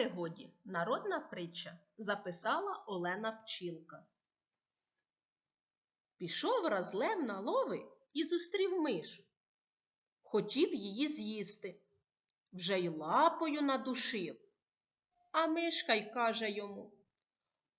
пригоді народна притча записала Олена Пчілка. Пішов раз лев на лови і зустрів мишу. Хотів її з'їсти. Вже й лапою надушив. А мишка й каже йому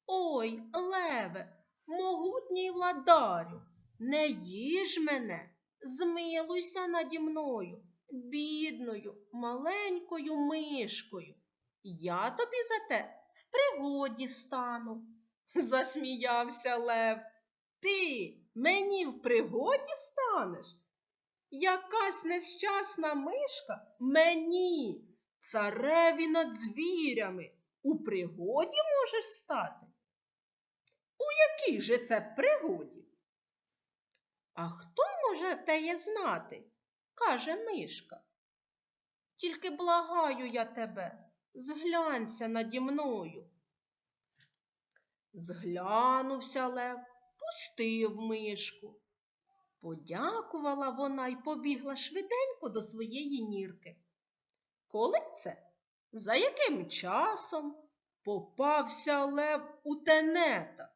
Ой, леве, могутній владарю, не їж мене, змилуйся наді мною, бідною, маленькою мишкою. Я тобі за те в пригоді стану. Засміявся лев. Ти мені в пригоді станеш? Якась нещасна мишка мені, цареві над звірями, у пригоді можеш стати? У якій же це пригоді? А хто може теє знати? каже мишка. Тільки благаю я тебе, зглянься наді мною. Зглянувся лев, пустив мишку. Подякувала вона й побігла швиденько до своєї нірки. Коли це? За яким часом попався лев у тенета?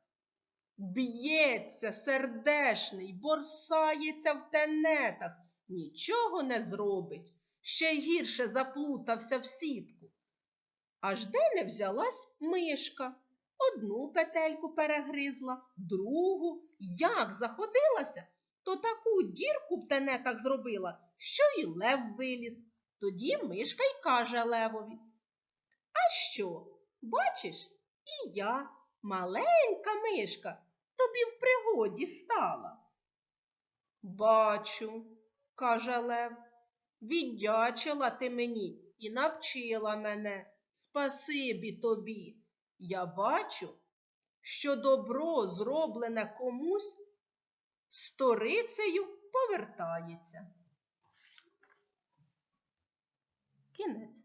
Б'ється сердешний, борсається в тенетах, нічого не зробить, ще гірше заплутався в сітку. Аж не взялась мишка. Одну петельку перегризла, другу, як заходилася, то таку дірку в тенетах зробила, що й лев виліз. Тоді мишка й каже левові. А що, бачиш, і я, маленька мишка, тобі в пригоді стала. Бачу, каже лев, віддячила ти мені і навчила мене. Спасибі тобі. Я бачу, що добро, зроблене комусь, сторицею повертається. Кінець.